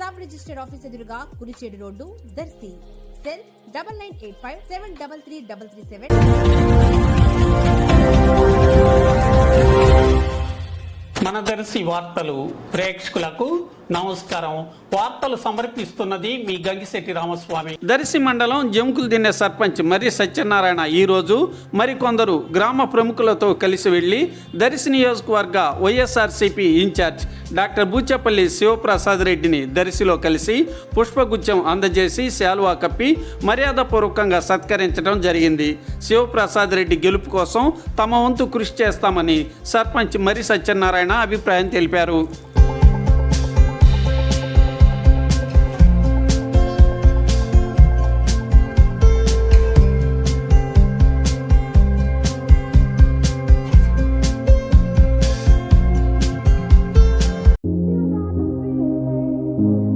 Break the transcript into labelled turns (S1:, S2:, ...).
S1: sub register office ఎదురుగా Kurichedu road Darsi. Cell double nine eight five seven double three double three seven.
S2: మన దర్శి వార్తలు ప్రేక్షకులకు నమస్కారం. వార్తలు సమర్పిస్తున్నది మీ గంగిశెట్టి రామస్వామి. దర్శి మండలం జంకులు తినే సర్పంచ్ మరి సత్యనారాయణ ఈరోజు మరికొందరు గ్రామ ప్రముఖులతో కలిసి వెళ్ళి దర్శి నియోజకవర్గ YSRCP incharge doctor Buchepalli Sivaprasad రెడ్డిని దర్శిలో కలిసి పుష్పగుచ్చం అందజేసి శాలువా కప్పి మర్యాదపూర్వకంగా సత్కరించడం జరిగింది. శివప్రసాద్ రెడ్డి గెలుపు కోసం తమ వంతు కృషి చేస్తామని సర్పంచ్ మరి సత్యనారాయణ అభిప్రాయం తెలిపారు. you.